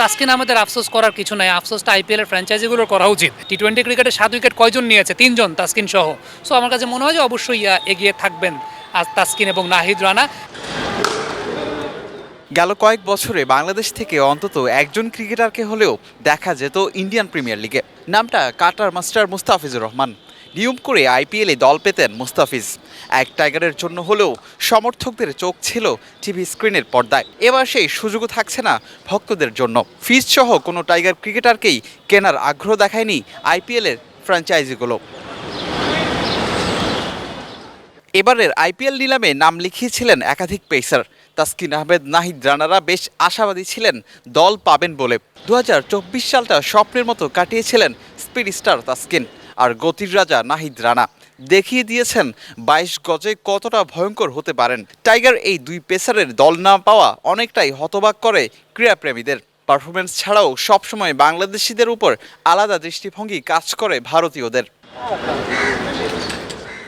তাসকিন আমাদের আফসোস করার কিছু নাই। আফসোসটা আইপিএল এর ফ্র্যাঞ্চাইজিগুলোর করা উচিত। টি টোয়েন্টি ক্রিকেটে সাত উইকেট কয়জন নিয়েছে? তিনজন তাসকিন সহ। সো আমার কাছে মনে হয় যে অবশ্যই এগিয়ে থাকবেন আজ তাসকিন এবং নাহিদ রানা। গেল কয়েক বছরে বাংলাদেশ থেকে অন্তত একজন ক্রিকেটারকে হলেও দেখা যেত ইন্ডিয়ান প্রিমিয়ার লিগে নামটা কাটার মাস্টার মুস্তাফিজুর রহমান। নিয়ম করে আইপিএলে দল পেতেন মুস্তাফিজ। এক টাইগারের জন্য হলেও সমর্থকদের চোখ ছিল টিভি স্ক্রিনের পর্দায়। এবার সেই সুযোগও থাকছে না ভক্তদের জন্য। ফিজ সহ কোনো টাইগার ক্রিকেটারকেই কেনার আগ্রহ দেখায়নি আইপিএলের ফ্র্যাঞ্চাইজিগুলো। এবারের আইপিএল নিলামে নাম লিখিয়েছিলেন একাধিক পেসার। তাসকিন আহমেদ, নাহিদ রানারা বেশ আশাবাদী ছিলেন, দল পাবেন বলে। দু হাজার চব্বিশ সালটা স্বপ্নের মতো কাটিয়েছিলেন স্পিড স্টার তাসকিন। আর গতির রাজা নাহিদ রানা। দেখিয়ে দিয়েছেন বাইশ গজে কতটা ভয়ঙ্কর হতে পারেন। টাইগার এই দুই পেসারের দল না পাওয়া অনেকটাই হতবাক করে ক্রীড়াপ্রেমীদের। পারফরমেন্স ছাড়াও সবসময় বাংলাদেশিদের উপর আলাদা দৃষ্টিভঙ্গি কাজ করে ভারতীয়দের।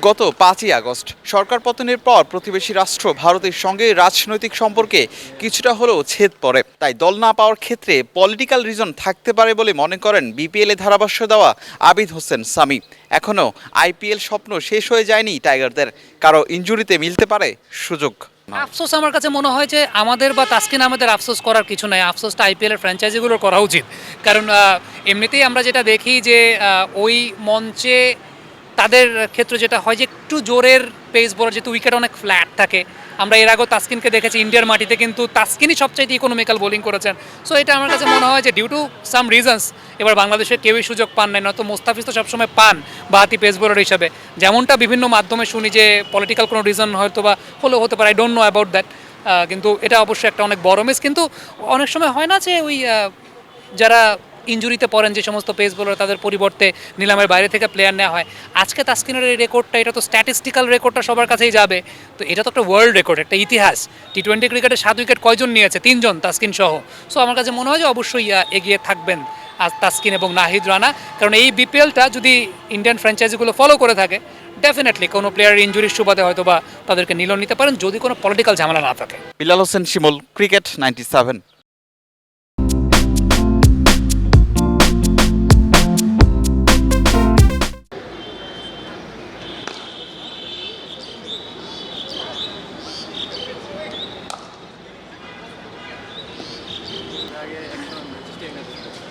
গত পাঁচই আগস্ট, সরকার পতনের পর প্রতিবেশী রাষ্ট্র ভারতের সঙ্গে রাজনৈতিক সম্পর্কে কিছুটা হলেও ছেদ পড়ে। তাই দল না পাওয়ার ক্ষেত্রে পলিটিক্যাল রিজন থাকতে পারে বলে মনে করেন বিপিএল ধারাভাষ্য দেওয়া আবিদ হোসেন সামি। এখনও আইপিএল স্বপ্ন শেষ হয়ে যায়নি টাইগারদের। কারও ইঞ্জুরিতে মিলতে পারে সুযোগ আফসোস আমার কাছে মনে হয় যে আমাদের বা তাসকিন আমাদের আফসোস করার কিছু নাই। আফসোসটা আইপিএল এর ফ্র্যাঞ্চাইজিগুলোর করা উচিত। কারণ এমনিতেই আমরা যেটা দেখি যে ওই মঞ্চে তাদের ক্ষেত্রে যেটা হয় যে একটু জোরের পেস বলার যেহেতু উইকেট অনেক ফ্ল্যাট থাকে, আমরা এর আগেও তাস্কিনকে দেখেছি, ইন্ডিয়ার মাটিতে কিন্তু তাসকিনই সবচাইতে ইকোনমিক্যাল বোলিং করেছেন। সো এটা আমার কাছে মনে হয় যে ডিউ টু সাম রিজনস এবার বাংলাদেশের কেউই সুযোগ পান নাই, নয়তো মোস্তাফিজ তো সবসময় পান বাহাতি পেস বোলার হিসাবে। যেমনটা বিভিন্ন মাধ্যমে শুনি যে পলিটিক্যাল কোনো রিজন হয়তো বা হলেও হতে পারে I don't know about that কিন্তু এটা অবশ্যই একটা অনেক বড় মিস কিন্তু অনেক সময় হয় না যে ওই যারা ইঞ্জুরিতে পড়েন যে সমস্ত পেস বোলার তাদের পরিবর্তে নিলামের বাইরে থেকে প্লেয়ার নেওয়া হয়। আজকে তাস্কিনের এই রেকর্ডটা এটা তো স্ট্যাটিস্টিক্যাল রেকর্ডটা সবার কাছেই যাবে। তো এটা তো একটা ওয়ার্ল্ড রেকর্ড একটা ইতিহাস। টি টোয়েন্টি ক্রিকেটে সাত উইকেট কয়জন নিয়েছে? তিনজন তাস্কিন সহ। সো আমার কাছে মনে হয় যে অবশ্যই এগিয়ে থাকবেন আজ তাস্কিন এবং নাহিদ রানা। কারণ এই বিপিএলটা যদি ইন্ডিয়ান ফ্র্যাঞ্চাইজিগুলো ফলো করে থাকে ডেফিনেটলি কোনো প্লেয়ারের ইঞ্জুরির সুবাদে হয়তো বা তাদেরকে নিল নিতে পারেন, যদি কোনো পলিটিক্যাল ঝামেলা না থাকে। Bilal Hossain Shimul cricket ninety seven げエクションの時が出てす